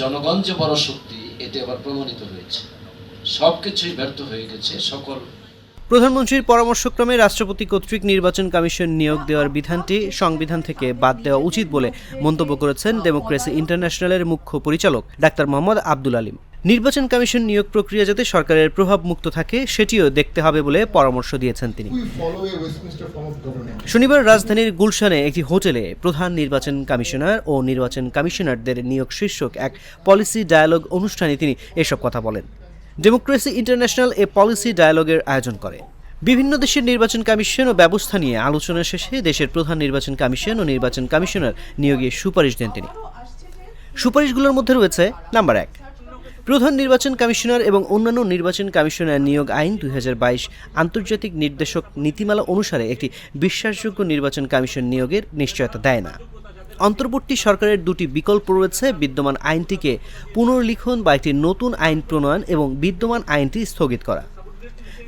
জনগণ যে বড় শক্তি, এটি আবার প্রমাণিত হয়েছে। সব কিছুই ব্যর্থ হয়ে গেছে, সকল প্রধানমন্ত্রীর পরামর্শক্রমে রাষ্ট্রপতি কর্তৃক নির্বাচন কমিশন নিয়োগ দেওয়ার বিধানটি সংবিধান থেকে বাদ দেওয়া উচিত বলে মন্তব্য করেছেন ডেমোক্রেসি ইন্টারন্যাশনালের মুখ্য পরিচালক ডাক্তার মোহাম্মদ আব্দুল আলিম। নির্বাচন কমিশন নিয়োগ প্রক্রিয়া যাতে সরকারের প্রভাব মুক্ত থাকে সেটিও দেখতে হবে বলে পরামর্শ দিয়েছেন তিনি. শনিবার রাজধানীর গুলশানে একটি হোটেলে প্রধান নির্বাচন কমিশনার ও নির্বাচন কমিশনারদের নিয়োগ শীর্ষক এক পলিসি ডায়ালগ অনুষ্ঠানে তিনি এসব কথা বলেন। ডেমোক্রেসি ইন্টারন্যাশনাল এ পলিসি ডায়ালগের আয়োজন করে। বিভিন্ন দেশের নির্বাচন কমিশন ও ব্যবস্থা নিয়ে আলোচনা শেষে দেশের প্রধান নির্বাচন কমিশন ও নির্বাচন কমিশনার নিয়োগে সুপারিশ দেন তিনি। সুপারিশগুলোর মধ্যে রয়েছে নাম্বার এক প্রধান নির্বাচন কমিশনার এবং অন্যান্য নির্বাচন কমিশনার নিয়োগ আইন দুই হাজার বাইশ আন্তর্জাতিক নির্দেশক নীতিমালা অনুসারে একটি বিশ্বাসযোগ্য নির্বাচন কমিশন নিয়োগের নিশ্চয়তা দেয় না। অন্তর্বর্তী সরকারের দুটি বিকল্প রয়েছে, বিদ্যমান আইনটিকে পুনর্লিখন বা একটি নতুন আইন প্রণয়ন এবং বিদ্যমান আইনটি স্থগিত করা।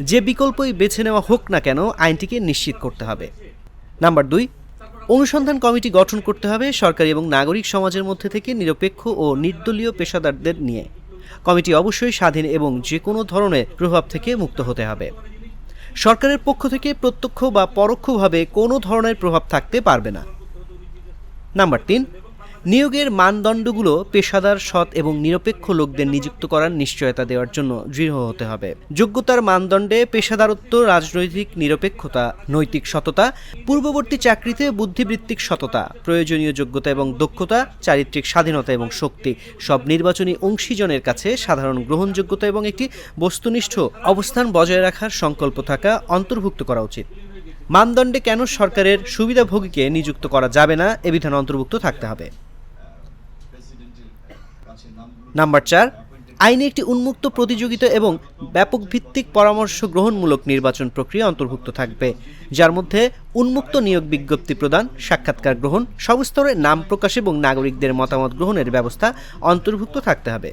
যে বিকল্পই বেছে নেওয়া হোক না কেন, আইনটিকে নিশ্চিত করতে হবে। নাম্বার দুই, অনুসন্ধান কমিটি গঠন করতে হবে সরকারি এবং নাগরিক সমাজের মধ্যে থেকে নিরপেক্ষ ও নির্দলীয় পেশাদারদের নিয়ে। কমিটি অবশ্যই স্বাধীন এবং যে কোনো ধরনের প্রভাব থেকে মুক্ত হতে হবে। সরকারের পক্ষ থেকে প্রত্যক্ষ বা পরোক্ষভাবে কোনো ধরনের প্রভাব থাকতে পারবে না। নাম্বার তিন নিয়োগের মানদণ্ডগুলো পেশাদার, সৎ এবং নিরপেক্ষ লোকদের নিযুক্ত করার নিশ্চয়তা দেওয়ার জন্য দৃঢ় হতে হবে। যোগ্যতার মানদণ্ডে পেশাদারত্ব, রাজনৈতিক নিরপেক্ষতা, নৈতিক সততা, পূর্ববর্তী চাকরিতে বুদ্ধিবৃত্তিক সততা, প্রয়োজনীয় যোগ্যতা এবং দক্ষতা, চারিত্রিক স্বাধীনতা এবং শক্তি সব নির্বাচনী অংশীজনের কাছে সাধারণ গ্রহণযোগ্যতা এবং একটি বস্তুনিষ্ঠ অবস্থান বজায় রাখার সংকল্প থাকা অন্তর্ভুক্ত করা উচিত। মানদণ্ডে কেন সরকারের সুবিধাভোগীকে নিযুক্ত করা যাবে না, এ বিধান অন্তর্ভুক্ত থাকতে হবে। নাম্বার চার, আইনে একটি উন্মুক্ত প্রতিযোগিতা এবং ব্যাপক ভিত্তিক পরামর্শ গ্রহণমূলক নির্বাচন প্রক্রিয়া অন্তর্ভুক্ত থাকবে, যার মধ্যে উন্মুক্ত নিয়োগ বিজ্ঞপ্তি প্রদান, সাক্ষাৎকার গ্রহণ সব স্তরে নাম প্রকাশ এবং নাগরিকদের মতামত গ্রহণের ব্যবস্থা অন্তর্ভুক্ত থাকতে হবে।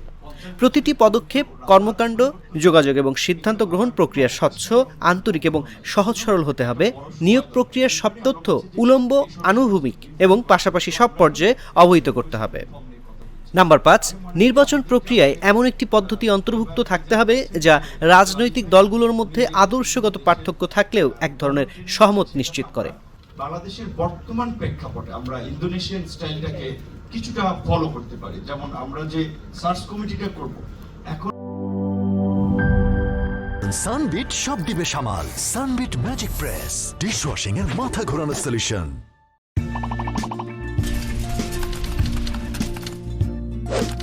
প্রতিটি পদক্ষেপ, কর্মকাণ্ড, যোগাযোগ এবং সিদ্ধান্ত গ্রহণ প্রক্রিয়া স্বচ্ছ, আন্তরিক এবং সহজ সরল হতে হবে। নিয়োগ প্রক্রিয়ার সব তথ্য উলম্ব, আনুভূমিক এবং পাশাপাশি সব পর্যায়ে অবহিত করতে হবে। নাম্বার পাঁচ নির্বাচন প্রক্রিয়ায় এমন একটি পদ্ধতি অন্তর্ভুক্ত থাকতে হবে যা রাজনৈতিক দলগুলোর মধ্যে আদর্শগত পার্থক্য থাকলেও এক ধরনের সহমত নিশ্চিত করে। বাংলাদেশের বর্তমান প্রেক্ষাপটে আমরা ইন্দোনেশিয়ান স্টাইলটাকে কিছুটা ফলো করতে পারি। যেমন আমরা যে সার্চ কমিটিটা করব এখন সানবিট সব দিবে সামাল সানবিট ম্যাজিক প্রেস ডিশওয়াশিং এর মাথা ঘোরানো সলিউশন you